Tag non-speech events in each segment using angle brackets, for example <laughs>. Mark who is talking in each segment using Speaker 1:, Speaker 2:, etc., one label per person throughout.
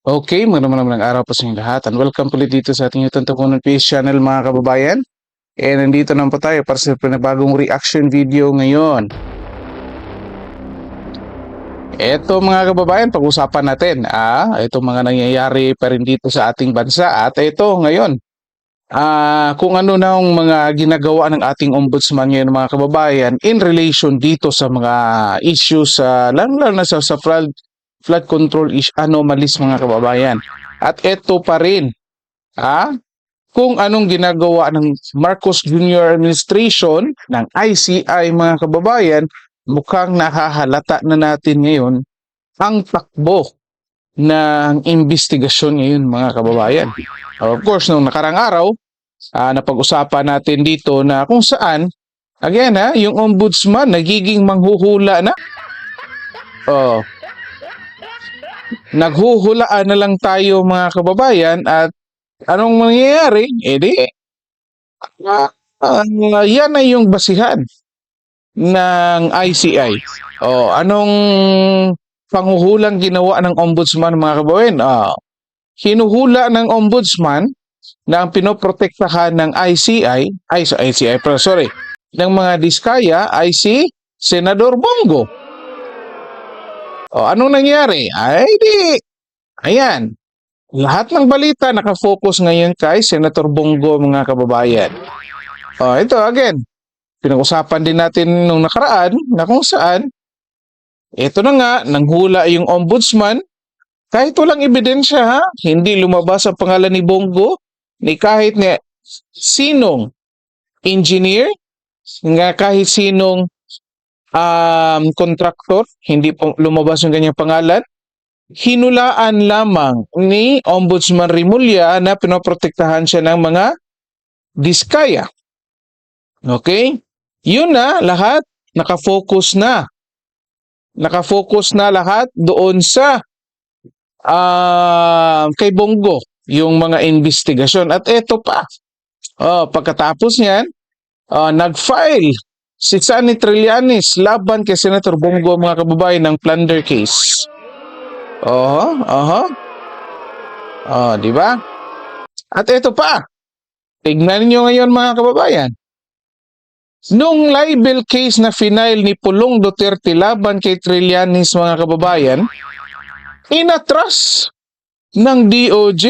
Speaker 1: Okay, magandang magandang araw po sa inyong lahat and welcome ulit dito sa ating YouTube Tapunan PS channel mga kababayan. And nandito naman po tayo para sa panibagong reaction video ngayon. Ito mga kababayan, pag-usapan natin ah, ito mga nangyayari pa rin dito sa ating bansa at ito ngayon. Ah, kung ano na ang mga ginagawa ng ating ombudsman ngayon mga kababayan in relation dito sa mga issues sa lalo lalo na sa, sa flood flood control is anomalies mga kababayan. At ito pa rin, ah, kung anong ginagawa ng Marcos Jr. administration ng ICI mga kababayan, mukhang nahahalata na natin ngayon ang takbo ng investigasyon ngayon mga kababayan. Of course, nung nakarang araw, ah, napag-usapan natin dito na kung saan, again ha, yung ombudsman nagiging manghuhula na. Oh, naghuhulaan na lang tayo mga kababayan at anong mangyayari? Eh di, ah, ah, yan ay yung basihan ng ICI. O, anong panghuhulang ginawa ng ombudsman mga kababayan? Ah, hinuhula ng ombudsman na ang pinoprotektahan ng ICI, ay ICI, sorry, ng mga diskaya ay si Senador Bongo. O, anong nangyari? Ay, di. Ayan. Lahat ng balita nakafocus ngayon kay Senator Bongo, mga kababayan. O, ito, again. Pinag-usapan din natin nung nakaraan na kung saan ito na nga, nanghula yung ombudsman kahit walang ebidensya ha, hindi lumabas ang pangalan ni Bongo ni kahit ni sinong engineer, nga kahit sinong um, contractor, hindi po lumabas yung kanyang pangalan. Hinulaan lamang ni Ombudsman Rimulya na pinoprotektahan siya ng mga diskaya. Okay? Yun na, lahat nakafocus na. Nakafocus na lahat doon sa ah, kay Bongo, yung mga investigasyon. At eto pa, oh, pagkatapos niyan, ah, nag-file si Sunny Trillanes laban kay Senator Bongo mga kababayan ng plunder case. Oho, oho. Oh, di ba? At ito pa. Tignan niyo ngayon mga kababayan. Nung libel case na final ni Pulong Duterte laban kay Trillanes mga kababayan, inatras ng DOJ.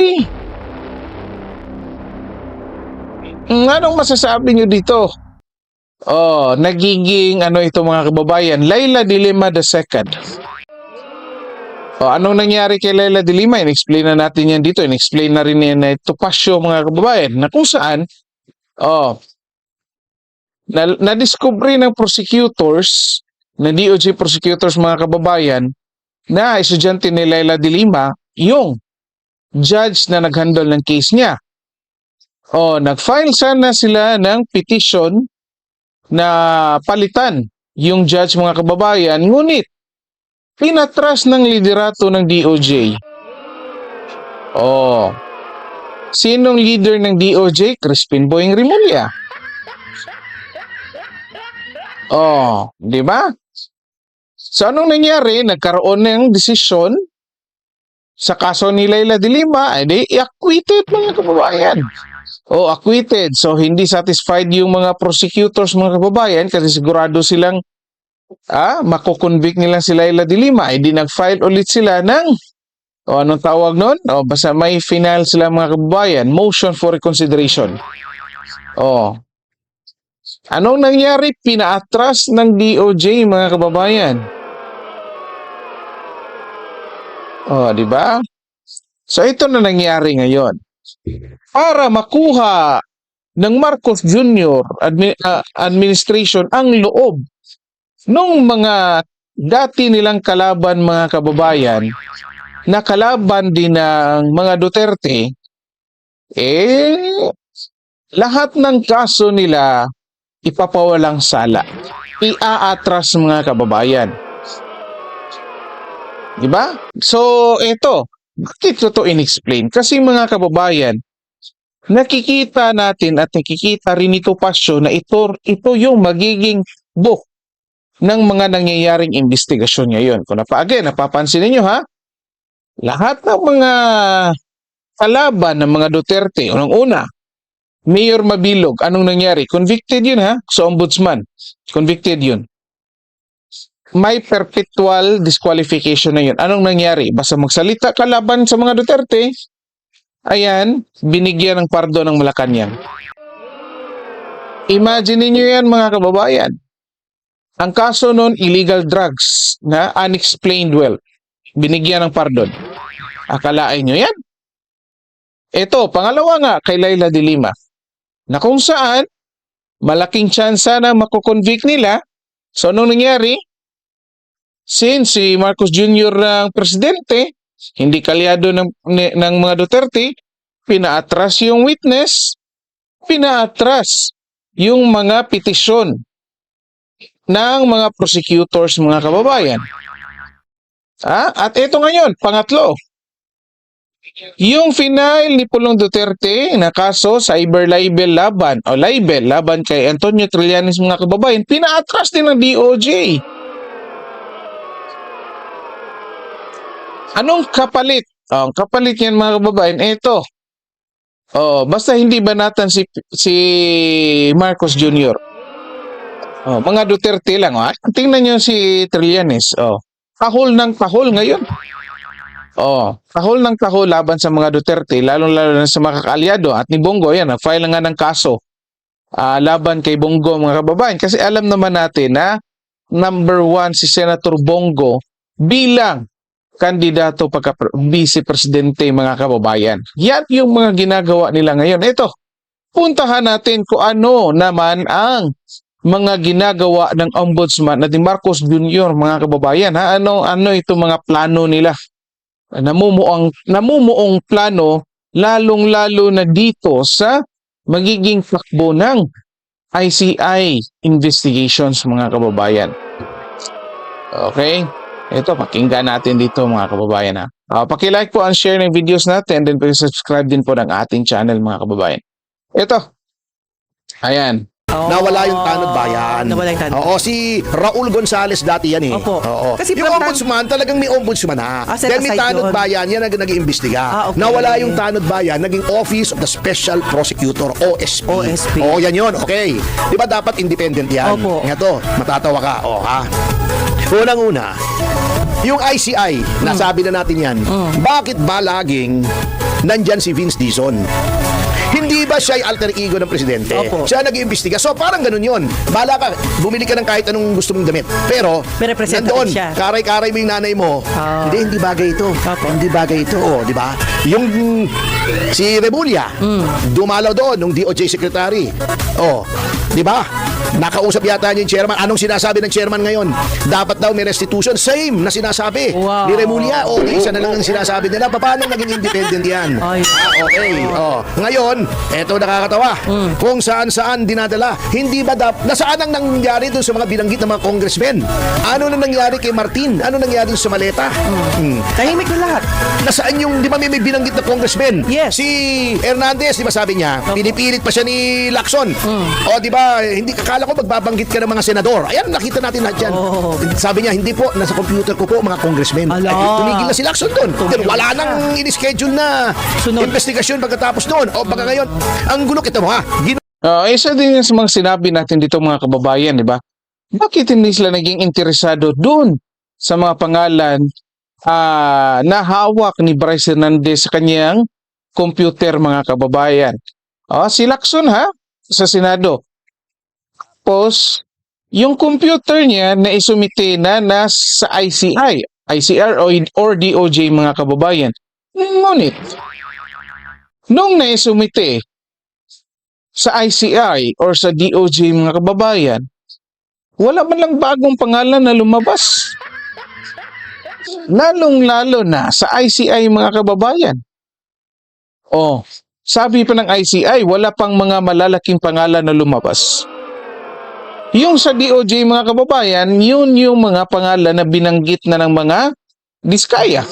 Speaker 1: Anong masasabi niyo dito? Oh, nagiging ano ito mga kababayan, Laila Dilima II. Oh, anong nangyari kay Laila Dilima? In-explain na natin yan dito. In-explain na rin yan na ito pasyo mga kababayan na kung saan oh, na, na-discovery ng prosecutors, na DOJ prosecutors mga kababayan, na estudyante ni Laila Dilima, yung judge na nag-handle ng case niya. O, nag-file sana sila ng petition na palitan yung judge mga kababayan, ngunit pinatras ng liderato ng DOJ. Oh, sinong leader ng DOJ? Crispin Boying Rimulya. Oh, di ba? So anong nangyari? Nagkaroon ng desisyon sa kaso ni Laila de Lima, ay di acquitted mga kababayan. Oh, acquitted. So hindi satisfied yung mga prosecutors mga kababayan kasi sigurado silang ah, makukonvict nila si Laila de Lima. Ay di nag-file ulit sila ng o anong tawag nun? O basta may final sila mga kababayan, motion for reconsideration. Oh, Anong nangyari? Pinaatras ng DOJ mga kababayan. Oh, di ba? So ito na nangyari ngayon. Para makuha ng Marcos Jr. admi- ah, administration ang loob ng mga dati nilang kalaban mga kababayan na kalaban din ng mga Duterte eh lahat ng kaso nila ipapawalang sala. Iaatras mga kababayan. Di ba? So, ito. Bakit ko to in-explain? Kasi mga kababayan, nakikita natin at nakikita rin ito pasyo na ito, ito yung magiging book ng mga nangyayaring investigasyon ngayon. Kung napa, again, napapansin ninyo ha, lahat ng mga kalaban ng mga Duterte, unang-una, Mayor Mabilog, anong nangyari? Convicted yun ha, sa ombudsman. Convicted yun. May perpetual disqualification na yun. Anong nangyari? Basta magsalita kalaban sa mga Duterte, ayan, binigyan ng pardo ng Malacanang. Imagine niyo yan mga kababayan. Ang kaso noon, illegal drugs na unexplained wealth. Binigyan ng pardon. Akalain nyo yan? Ito, pangalawa nga, kay Laila de Lima. Na kung saan, malaking tsansa na makukonvict nila. So, anong nangyari? Since si Marcos Jr. ang presidente, hindi kalyado ng, ng mga Duterte, pinaatras yung witness, pinaatras yung mga petisyon ng mga prosecutors, mga kababayan. Ah, at ito ngayon, pangatlo. Yung final ni Pulong Duterte na kaso cyber libel laban o libel laban kay Antonio Trillanes mga kababayan, pinaatras din ng DOJ. Anong kapalit? Oh, ang kapalit yan mga kababayan, ito. Oh, basta hindi banatan si si Marcos Jr. Oh, mga Duterte lang. Oh. Tingnan niyo si Trillanes. Oh. Tahol ng tahol ngayon. Oh, tahol ng tahol laban sa mga Duterte, lalong-lalo na sa mga kaalyado at ni Bongo, yan, nag-file na nga ng kaso ah, laban kay Bongo mga kababayan. Kasi alam naman natin na number one si Senator Bongo bilang kandidato pagka vice presidente mga kababayan. Yan yung mga ginagawa nila ngayon. Ito, puntahan natin kung ano naman ang mga ginagawa ng ombudsman na Marcos Jr. mga kababayan. Ha? Ano, ano ito mga plano nila? Namumuong, namumuong plano lalong-lalo na dito sa magiging takbo ng ICI investigations mga kababayan. Okay? Ito, pakinggan natin dito mga kababayan ha. Uh, pakilike po ang share ng videos natin then subscribe din po ng ating channel mga kababayan. Ito. Ayan.
Speaker 2: Nawala yung tanod bayan.
Speaker 3: Oh, Nawala yung tanod.
Speaker 2: Oo, si Raul Gonzales dati yan eh.
Speaker 3: Opo.
Speaker 2: Oo.
Speaker 3: Kasi
Speaker 2: yung ombudsman, talagang may ombudsman na.
Speaker 3: Ah,
Speaker 2: Then may tanod
Speaker 3: yun.
Speaker 2: bayan, yan ang nag-iimbestiga.
Speaker 3: Ah, okay.
Speaker 2: Nawala yung tanod bayan, naging Office of the Special Prosecutor, OSP.
Speaker 3: OSP.
Speaker 2: Oo, yan yun. Okay. Di ba dapat independent yan?
Speaker 3: Opo.
Speaker 2: Ito, matatawa ka. O, ha? Unang-una, yung ICI,
Speaker 3: Hmm.
Speaker 2: nasabi na natin yan, bakit ba laging nandyan si Vince Dizon? Hindi ba siya yung alter ego ng presidente?
Speaker 3: Opo.
Speaker 2: Siya nag-iimbestiga. So parang ganun yun. Bala ka, bumili ka ng kahit anong gusto mong damit. Pero,
Speaker 3: May representative
Speaker 2: nandoon,
Speaker 3: siya.
Speaker 2: karay-karay mo yung nanay mo.
Speaker 3: Ah.
Speaker 2: Hindi, hindi bagay ito.
Speaker 3: Opo.
Speaker 2: Hindi bagay ito. Oh, di ba? Yung mm, si Rebulla,
Speaker 3: Mm.
Speaker 2: dumalaw doon nung DOJ secretary. Oh, di ba? Nakausap yata niya yung chairman. Anong sinasabi ng chairman ngayon? Dapat daw may restitution. Same na sinasabi
Speaker 3: Wow.
Speaker 2: ni Remulla. O, isa na lang ang sinasabi nila. Paano naging independent yan?
Speaker 3: Ay.
Speaker 2: Ah, okay. Oh. Ngayon, eto nakakatawa.
Speaker 3: Mm.
Speaker 2: Kung saan-saan dinadala. Hindi ba dap nasaan ang nangyari doon sa mga binanggit ng mga congressmen? Ano na nangyari kay Martin? Ano nangyari sa maleta? Hmm.
Speaker 3: Tahimik na lahat.
Speaker 2: Nasaan yung, di ba may, may binanggit na congressman?
Speaker 3: Yes.
Speaker 2: Si Hernandez, di ba sabi niya,
Speaker 3: Opo.
Speaker 2: pinipilit pa siya ni Lacson. O di ba, hindi kakala ko magbabanggit ka ng mga senador. Ayan, nakita natin lahat yan.
Speaker 3: Oo.
Speaker 2: Sabi niya, hindi po, nasa computer ko po mga congressmen.
Speaker 3: Ala.
Speaker 2: Ay, tumigil na si Lacson doon. Wala nang in-schedule na
Speaker 3: Sunod.
Speaker 2: investigasyon pagkatapos doon. O baka ngayon, ang gulo kita mo ha. Gino-
Speaker 1: Uh, isa din yan sa mga sinabi natin dito mga kababayan, di ba? Bakit hindi sila naging interesado doon sa mga pangalan ah, na hawak ni Bryce Hernandez sa kanyang computer mga kababayan? Oh, si Lacson ha, sa Senado. Tapos, yung computer niya na isumite na nasa ICI, ICR o or DOJ mga kababayan. Ngunit, nung naisumite sa ICI or sa DOJ mga kababayan, wala man lang bagong pangalan na lumabas. Lalong-lalo na sa ICI mga kababayan. Oh, sabi pa ng ICI, wala pang mga malalaking pangalan na lumabas. Yung sa DOJ mga kababayan, yun yung mga pangalan na binanggit na ng mga diskaya.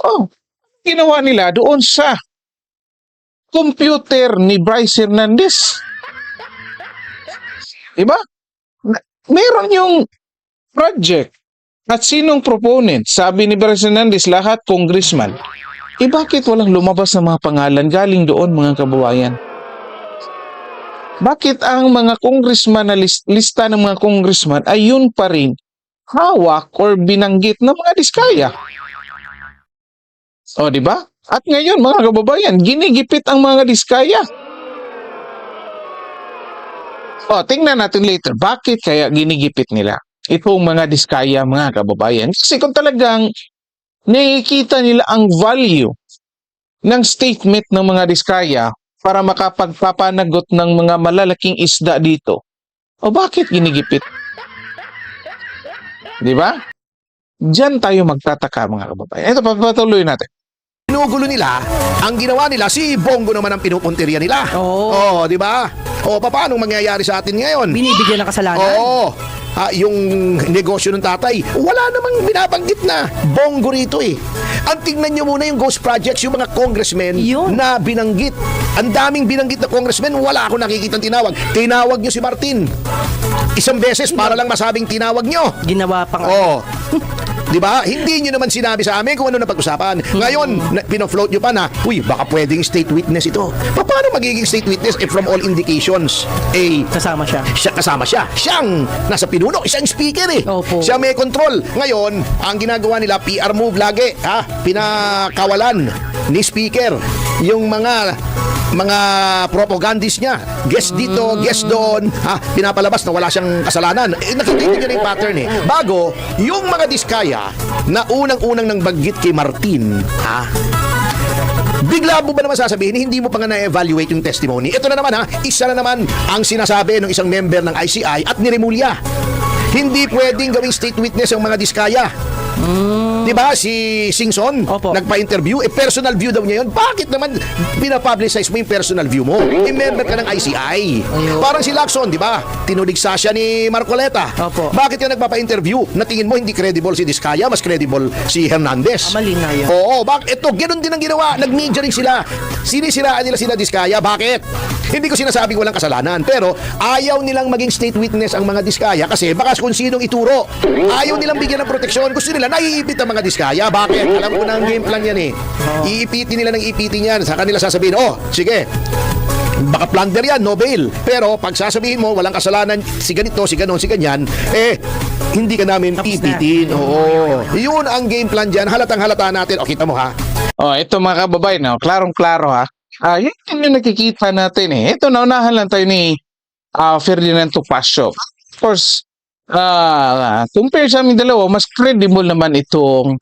Speaker 1: Oh, ginawa nila doon sa computer ni Bryce Hernandez. Diba? Meron yung project At sinong proponent? Sabi ni Bryce Hernandez, lahat congressman. Eh bakit walang lumabas na mga pangalan galing doon mga kababayan? Bakit ang mga congressman na lis- lista ng mga congressman ay yun pa rin hawak or binanggit ng mga diskaya? O, di ba? At ngayon, mga kababayan, ginigipit ang mga diskaya. O, tingnan natin later, bakit kaya ginigipit nila itong mga diskaya, mga kababayan? Kasi kung talagang nakikita nila ang value ng statement ng mga diskaya para makapagpapanagot ng mga malalaking isda dito, o bakit ginigipit? Di ba? Diyan tayo magtataka mga kababayan. Ito, papatuloy natin.
Speaker 2: Pinugulo nila, ang ginawa nila, si Bongo naman ang pinupuntirya nila.
Speaker 3: Oo.
Speaker 2: Oh, di ba? O, paano mangyayari sa atin ngayon?
Speaker 3: Binibigyan ng kasalanan.
Speaker 2: Oo. Ha, yung negosyo ng tatay, wala namang binabanggit na bongo rito eh. Ang tingnan nyo muna yung ghost projects, yung mga congressmen
Speaker 3: Yun.
Speaker 2: na binanggit. Ang daming binanggit na congressmen, wala ako nakikita tinawag. Tinawag nyo si Martin. Isang beses para lang masabing tinawag nyo.
Speaker 3: Ginawa pang
Speaker 2: Oo. <laughs> 'Di ba? Hindi niyo naman sinabi sa amin kung ano na pag-usapan. Ngayon, na, pino-float niyo pa na, uy, baka pwedeng state witness ito. Pa- Paano magiging state witness if from all indications, eh,
Speaker 3: kasama siya.
Speaker 2: siya kasama siya. Siyang nasa pinuno, isang speaker eh.
Speaker 3: Opo.
Speaker 2: Siya may control. Ngayon, ang ginagawa nila, PR move lagi, ha? Pinakawalan ni speaker yung mga mga propagandist niya. Guest dito, guest doon, ha? Pinapalabas na wala siyang kasalanan. Eh, nakikita niyo na yung pattern eh. Bago, yung mga diskaya na unang-unang nang baggit kay Martin, ha? Bigla mo ba naman sasabihin, hindi mo pa nga na-evaluate yung testimony? Ito na naman ha, isa na naman ang sinasabi ng isang member ng ICI at niremulya. Hindi pwedeng gawing state witness ang mga diskaya. Di ba si Singson
Speaker 3: Opo.
Speaker 2: nagpa-interview, eh personal view daw niya yun. Bakit naman pinapublicize mo yung personal view mo? Eh member ka ng ICI.
Speaker 3: Ayun.
Speaker 2: Parang si Lacson, di ba? Tinuligsa siya ni Marcoleta.
Speaker 3: Opo.
Speaker 2: Bakit ka nagpapa-interview? Na tingin mo hindi credible si Diskaya, mas credible si Hernandez.
Speaker 3: Ah, mali nga yun.
Speaker 2: Oo, bak ito, ganun din ang ginawa. Nag-media rin sila. Sinisiraan nila sila Diskaya. Bakit? Hindi ko sinasabing walang kasalanan. Pero ayaw nilang maging state witness ang mga Diskaya kasi baka kung sinong ituro. Ayaw nilang bigyan ng proteksyon. Gusto nila naiipit ang mga Diskaya. Bakit? Alam ko na ang game plan yan eh. Iipitin nila ng iipitin yan. Sa kanila sasabihin, oh, sige, baka plunder yan, no bail. Pero pag sasabihin mo, walang kasalanan, si ganito, si ganon, si ganyan, eh, hindi ka namin
Speaker 3: Tapos na.
Speaker 2: ipitin. Oo. Yun ang game plan dyan. Halatang halata natin. O, kita mo ha?
Speaker 1: Oh, ito mga kababayan, no? klarong-klaro ha. Ah, yun yung nakikita natin eh. Ito, naunahan lang tayo ni ah, Ferdinand Topacio. Of course, ah, compare sa aming dalawa, mas credible naman itong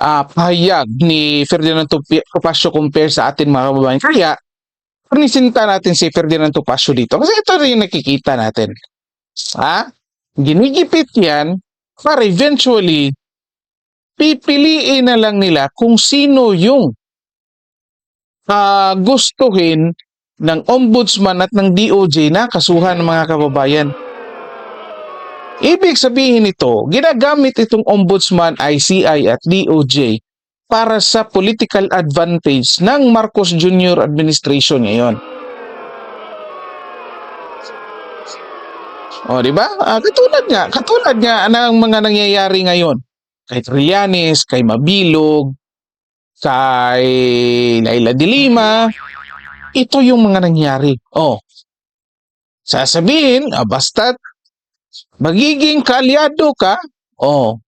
Speaker 1: ah, pahayag ni Ferdinand Topacio compare sa atin mga kababayan. Kaya, panisinta natin si Ferdinand Topacio dito. Kasi ito rin yung nakikita natin. Ha? Ginigipit yan para eventually pipiliin na lang nila kung sino yung ah, gustuhin ng ombudsman at ng DOJ na kasuhan ng mga kababayan. Ibig sabihin nito, ginagamit itong ombudsman, ICI at DOJ para sa political advantage ng Marcos Jr. administration ngayon. O, di ba? Ah, katulad nga, katulad nga ng mga nangyayari ngayon. Kay Trillanes, kay Mabilog, kay Laila de Lima, ito yung mga nangyari. Oh, sasabihin, ah, basta't magiging kaalyado ka, oh,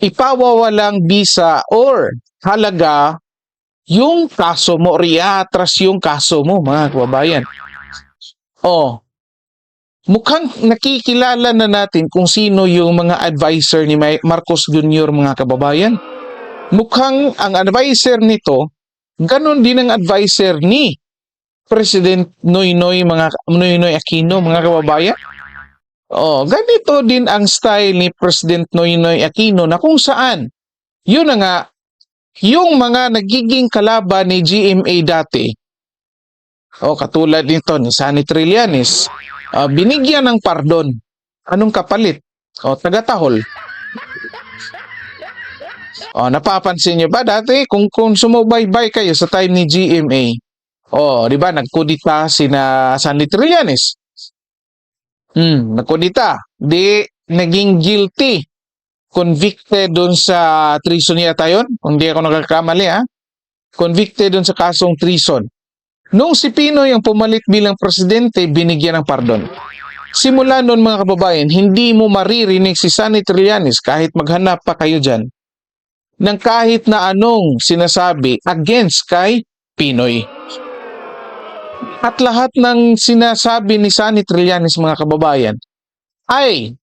Speaker 1: ipawawalang bisa or halaga yung kaso mo, riatras yung kaso mo, mga kababayan. Oh, mukhang nakikilala na natin kung sino yung mga advisor ni Marcos Jr. mga kababayan. Mukhang ang advisor nito, ganun din ang advisor ni President Noynoy mga Noynoy Aquino mga kababayan. Oh, ganito din ang style ni President Noynoy Aquino na kung saan yun na nga yung mga nagiging kalaban ni GMA dati. Oh, katulad nito ni Sunny Trillanes, ah, binigyan ng pardon. Anong kapalit? O, tagatahol. O, napapansin niyo ba dati kung, kung sumubaybay kayo sa time ni GMA, o, di ba, nagkudita sina Sandy Trillanes. Hmm, nagkudita. Di, naging guilty convicted doon sa treason yata yun. Kung di ako nagkakamali ha. Convicted doon sa kasong treason. Nung si Pinoy ang pumalit bilang presidente, binigyan ng pardon. Simula noon mga kababayan, hindi mo maririnig si Sunny Trillanes kahit maghanap pa kayo dyan ng kahit na anong sinasabi against kay Pinoy. At lahat ng sinasabi ni Sunny Trillanes mga kababayan ay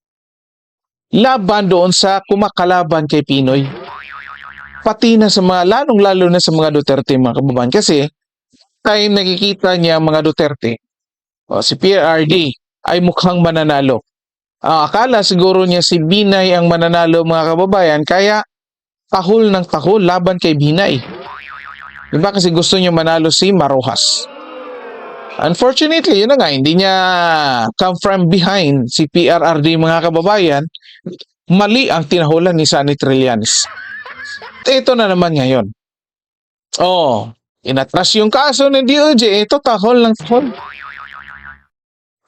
Speaker 1: laban doon sa kumakalaban kay Pinoy. Pati na sa mga, lalong-lalo na sa mga Duterte mga kababayan. Kasi, tayo nakikita niya mga Duterte, o, si PRD ay mukhang mananalo. Ah, akala siguro niya si Binay ang mananalo mga kababayan, kaya tahol ng tahol laban kay Binay. Diba kasi gusto niya manalo si Marojas. Unfortunately, yun na nga, hindi niya come from behind si PRRD mga kababayan. Mali ang tinahulan ni Sunny Trillanes. Ito na naman ngayon. Oh, inatras yung kaso ng DOJ. Ito, tahol ng tahol.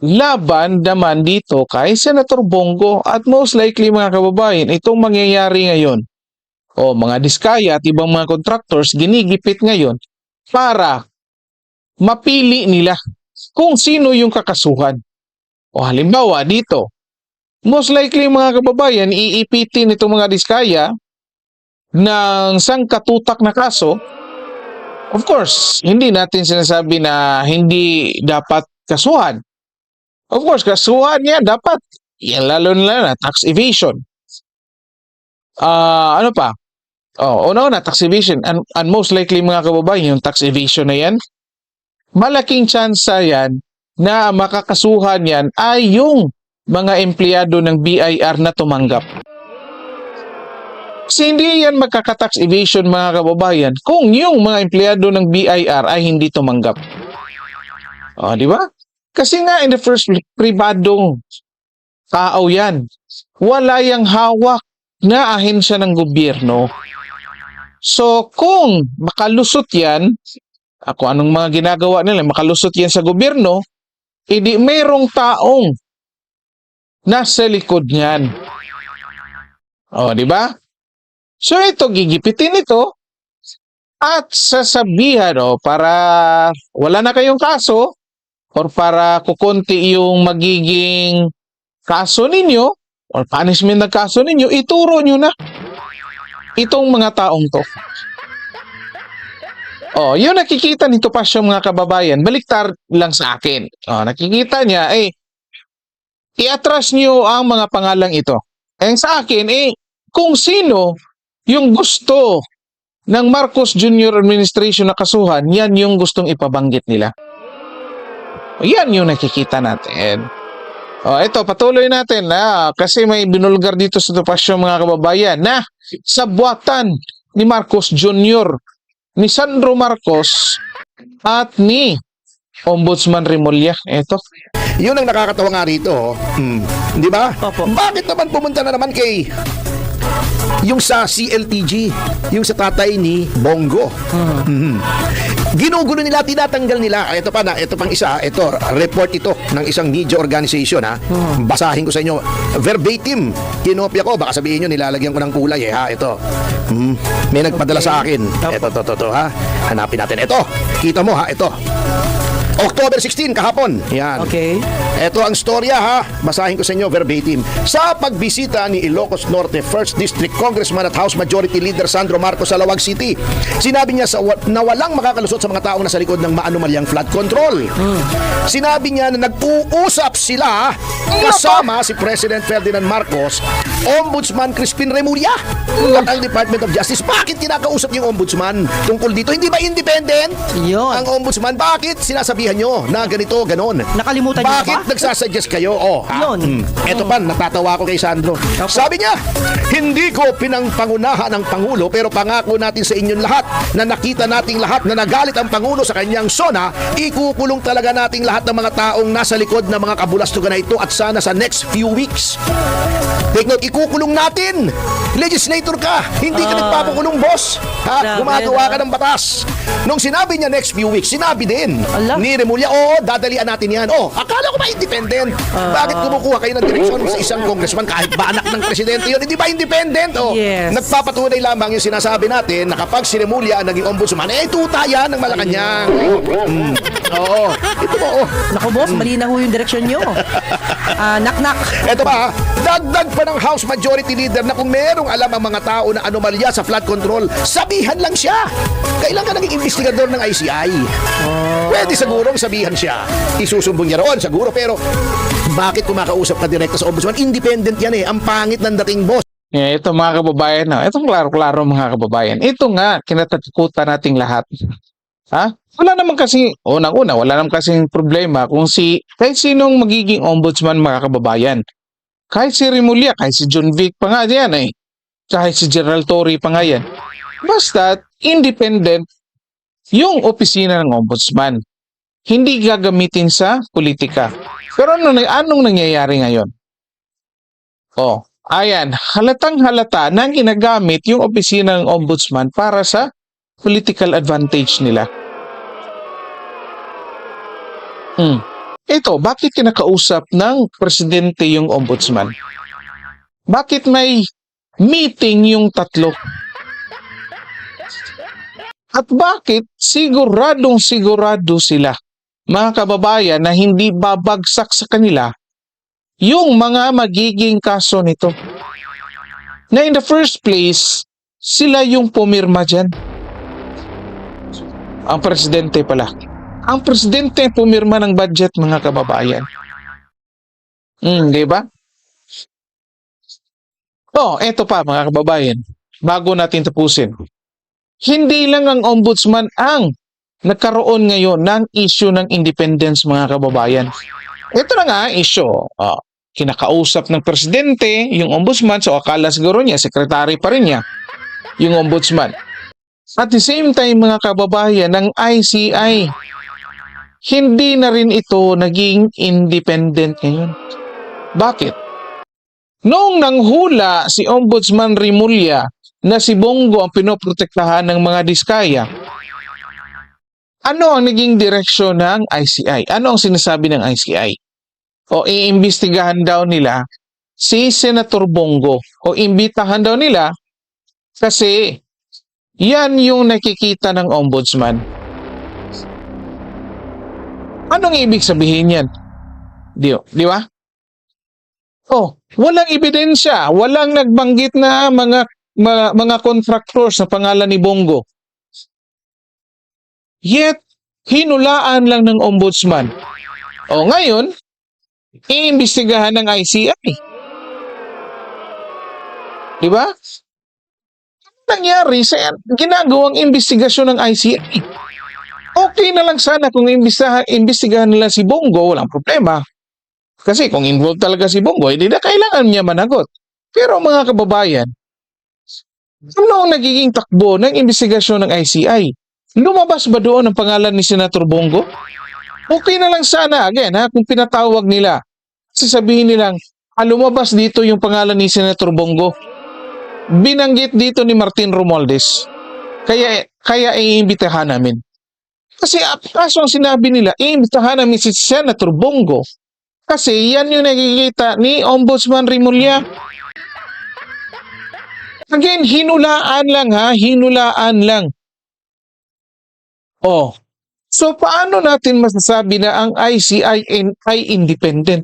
Speaker 1: Laban naman dito kay Senator Bongo at most likely mga kababayan, itong mangyayari ngayon. O mga diskaya at ibang mga contractors ginigipit ngayon para mapili nila kung sino yung kakasuhan. O halimbawa dito, most likely mga kababayan, iipitin itong mga diskaya ng sangkatutak na kaso. Of course, hindi natin sinasabi na hindi dapat kasuhan. Of course, kasuhan niya dapat. Yan lalo na na tax evasion. Ah, ano pa? Oh, una-una, tax evasion. And, and most likely mga kababayan, yung tax evasion na yan, malaking chance yan na makakasuhan yan ay yung mga empleyado ng BIR na tumanggap. Kasi hindi yan magkaka-tax evasion mga kababayan kung yung mga empleyado ng BIR ay hindi tumanggap. O, di ba? Kasi nga in the first place, pribadong tao yan. Wala yang hawak na ahensya ng gobyerno. So, kung makalusot yan, ako anong mga ginagawa nila, makalusot yan sa gobyerno, edi mayroong taong nasa likod niyan. O, di ba? So, ito, gigipitin ito at sasabihan, o, para wala na kayong kaso, or para kukunti yung magiging kaso ninyo, or punishment ng kaso ninyo, ituro nyo na itong mga taong to. Oh, yun nakikita nito pa siya mga kababayan. Baliktar lang sa akin. Oh, nakikita niya, eh, i-atras niyo ang mga pangalang ito. Eh, sa akin, eh, kung sino yung gusto ng Marcos Jr. Administration na kasuhan, yan yung gustong ipabanggit nila. O, yan yung nakikita natin. O, ito, patuloy natin na kasi may binulgar dito sa tupasyon mga kababayan na sa buwatan ni Marcos Jr., ni Sandro Marcos, at ni Ombudsman Remulla. Ito.
Speaker 2: Yun ang nakakatawa nga rito. oh. Hmm. Di ba?
Speaker 3: Opo.
Speaker 2: Bakit naman pumunta na naman kay yung sa CLTG, yung sa tatay ni Bongo. Mhm. Ginugulo nila, tinatanggal nila. Ah, Ito pa na, ito pang isa, ito, report ito ng isang media organization ha. Basahin ko sa inyo verbatim. Kinopya ko, baka sabihin nyo nilalagyan ko ng kulay eh ha. Ito. Hmm. May nagpadala sa akin. Ito, to, to, to, ha. Hanapin natin. Ito. Kita mo ha, ito. October 16 kahapon. Yan.
Speaker 3: Okay.
Speaker 2: Ito ang storya ha. Basahin ko sa inyo verbatim. Sa pagbisita ni Ilocos Norte 1st District Congressman at House Majority Leader Sandro Marcos sa Lawag City, sinabi niya sa, na walang makakalusot sa mga taong nasa likod ng maanumalyang flood control. Sinabi niya na nag-uusap sila kasama si President Ferdinand Marcos, Ombudsman Crispin Remulla at ang Department of Justice. Bakit kinakausap yung Ombudsman tungkol dito? Hindi ba independent?
Speaker 3: Yun.
Speaker 2: Ang Ombudsman, bakit sinasabihan nyo na ganito, ganon?
Speaker 3: Nakalimutan niyo
Speaker 2: Bakit
Speaker 3: ba?
Speaker 2: nagsasuggest kayo? Oh, ha?
Speaker 3: Yun.
Speaker 2: Mm. Eto pa, natatawa ko kay Sandro. Sabi niya, hindi ko pinangpangunahan ng Pangulo pero pangako natin sa inyong lahat na nakita nating lahat na nagalit ang Pangulo sa kanyang sona, ikukulong talaga nating lahat ng mga taong nasa likod ng mga kabulastugan na ito at sana sa next few weeks. Take note, ikukulong natin. Legislator ka, hindi ka
Speaker 3: Ah.
Speaker 2: nagpapakulong, boss. Ha? Gumagawa ka ng batas. Nung sinabi niya next few weeks, sinabi din
Speaker 3: Ala.
Speaker 2: ni Remulla, oo, dadalian natin yan. Oh, akala ko ba independent? Bakit kumukuha kayo ng direksyon sa isang congressman kahit ba anak ng presidente yun? Hindi ba independent? Oh,
Speaker 3: Yes.
Speaker 2: Nagpapatunay lamang yung sinasabi natin na kapag si Remulla ang naging ombudsman, eh, tuta yan ng Malacanang. Mm. Oo. Ito po, oh.
Speaker 3: Naku boss, mali na ho yung direksyon nyo. Ah, nak-nak.
Speaker 2: Eto pa, dagdag pa ng House Majority Leader na kung merong alam ang mga tao na anomalya sa flood control, sabihan lang siya. Kailangan naging investigador ng ICI. Pwede sigurong sabihan siya. Isusumbong niya roon, siguro. Pero bakit kumakausap ka direkta sa ombudsman? Independent yan eh. Ang pangit ng dating boss.
Speaker 1: Eh, ito mga kababayan, no? itong klaro-klaro mga kababayan. Ito nga, kinatatakutan nating lahat. Ha? Wala naman kasi, unang-una, wala naman kasing problema kung si, kahit sinong magiging ombudsman mga kababayan. Kahit si Remulla, kahit si John Vic pa nga yan eh. Kahit si General Torre pa nga yan. Basta, independent yung opisina ng ombudsman. Hindi gagamitin sa politika. Pero ano, anong nangyayari ngayon? Oh, ayan, halatang halata na ginagamit yung opisina ng ombudsman para sa political advantage nila. Hmm. Ito, bakit kinakausap ng presidente yung ombudsman? Bakit may meeting yung tatlo? At bakit siguradong sigurado sila, mga kababayan, na hindi babagsak sa kanila yung mga magiging kaso nito. Na in the first place, sila yung pumirma dyan. Ang presidente pala. Ang presidente pumirma ng budget, mga kababayan. Hmm, di ba? Oh, eto pa, mga kababayan. Bago natin tapusin. Hindi lang ang ombudsman ang nagkaroon ngayon ng issue ng independence, mga kababayan. Ito na nga issue. Ah, kinakausap ng presidente yung ombudsman so akala siguro niya sekretary pa rin niya yung ombudsman. At the same time mga kababayan ng ICI hindi na rin ito naging independent ngayon. Bakit? Noong nanghula si Ombudsman Rimulya na si Bongo ang pinoprotektahan ng mga diskaya, ano ang naging direksyon ng ICI? Ano ang sinasabi ng ICI? o iimbestigahan daw nila si Senator Bongo o imbitahan daw nila kasi yan yung nakikita ng ombudsman. Anong ibig sabihin yan? Di, di ba? Oh, walang ebidensya, walang nagbanggit na mga mga, mga contractors na pangalan ni Bongo. Yet, hinulaan lang ng ombudsman. O ngayon, iimbestigahan ng ICI. Di ba? Nangyari sa ginagawang investigasyon ng ICI? Okay na lang sana kung imbestigahan, imbestigahan nila si Bongo, walang problema. Kasi kung involved talaga si Bongo, hindi na kailangan niya managot. Pero mga kababayan, ano ang nagiging takbo ng investigasyon ng ICI? Lumabas ba doon ang pangalan ni Senator Bongo? Okay na lang sana, again, ha, kung pinatawag nila. Sasabihin nilang, ah, lumabas dito yung pangalan ni Senator Bongo. Binanggit dito ni Martin Romualdez. Kaya, kaya iimbitahan namin. Kasi kaso ang sinabi nila, iimbitahan namin si Senator Bongo. Kasi yan yung nakikita ni Ombudsman Rimulya. Again, hinulaan lang ha, hinulaan lang. Oh, So paano natin masasabi na ang ICI ay independent?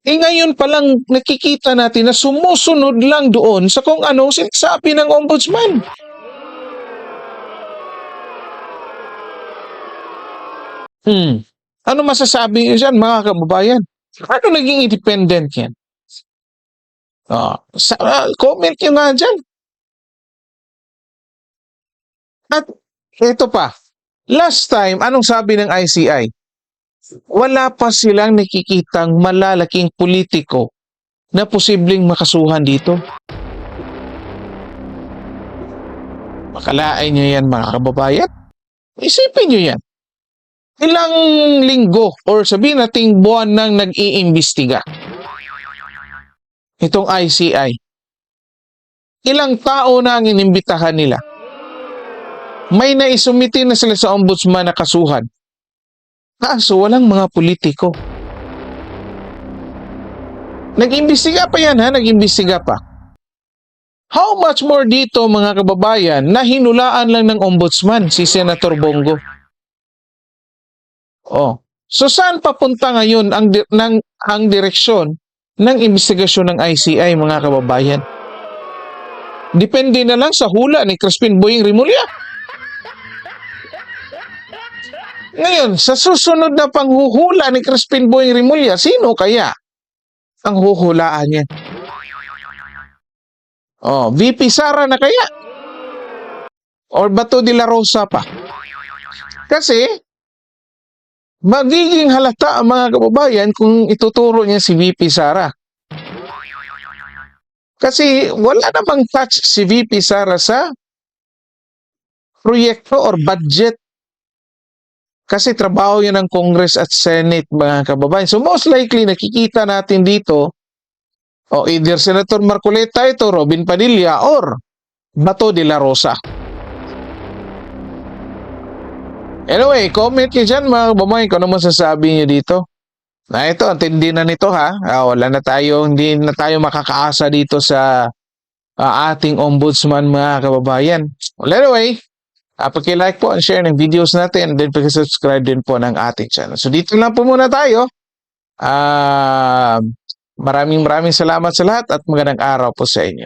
Speaker 1: Eh ngayon pa lang nakikita natin na sumusunod lang doon sa kung anong sinasabi ng ombudsman. Hmm. Ano masasabi niyo dyan mga kababayan? Ano naging independent yan? Ah, sa, ah, comment nyo nga dyan. At ito pa, Last time, anong sabi ng ICI? Wala pa silang nakikitang malalaking politiko na posibleng makasuhan dito. Makalain nyo yan mga kababayan? Isipin nyo yan. Ilang linggo or sabihin nating buwan nang nag-iimbestiga. Itong ICI. Ilang tao na ang inimbitahan nila. may naisumiti na sila sa ombudsman na kasuhan. Kaso walang mga politiko. Nag-imbestiga pa yan ha, nag-imbestiga pa. How much more dito mga kababayan na hinulaan lang ng ombudsman si Senator Bongo? Oh. So saan papunta ngayon ang di- ng ang direksyon ng investigasyon ng ICI mga kababayan? Depende na lang sa hula ni Crispin Boying Rimulya. Ngayon, sa susunod na panghuhula ni Crispin Boying Rimulya, sino kaya ang huhulaan niya? Oh, VP Sara na kaya? Or Bato de la Rosa pa? Kasi, magiging halata ang mga kababayan kung ituturo niya si VP Sara. Kasi wala namang touch si VP Sara sa proyekto or budget. Kasi trabaho yan ng Congress at Senate, mga kababayan. So most likely, nakikita natin dito, o either Senator Marcoleta ito, Robin Padilla, or Bato de la Rosa. Anyway, comment nyo dyan mga kababayan kung ano masasabi nyo dito. Na ito, ang na nito ha. Ah, wala na tayo, hindi na tayo makakaasa dito sa ah, ating ombudsman mga kababayan. Well, anyway, uh, paki-like po and share ng videos natin and then paki-subscribe din po ng ating channel. So dito lang po muna tayo. Ah, maraming maraming salamat sa lahat at magandang araw po sa inyo.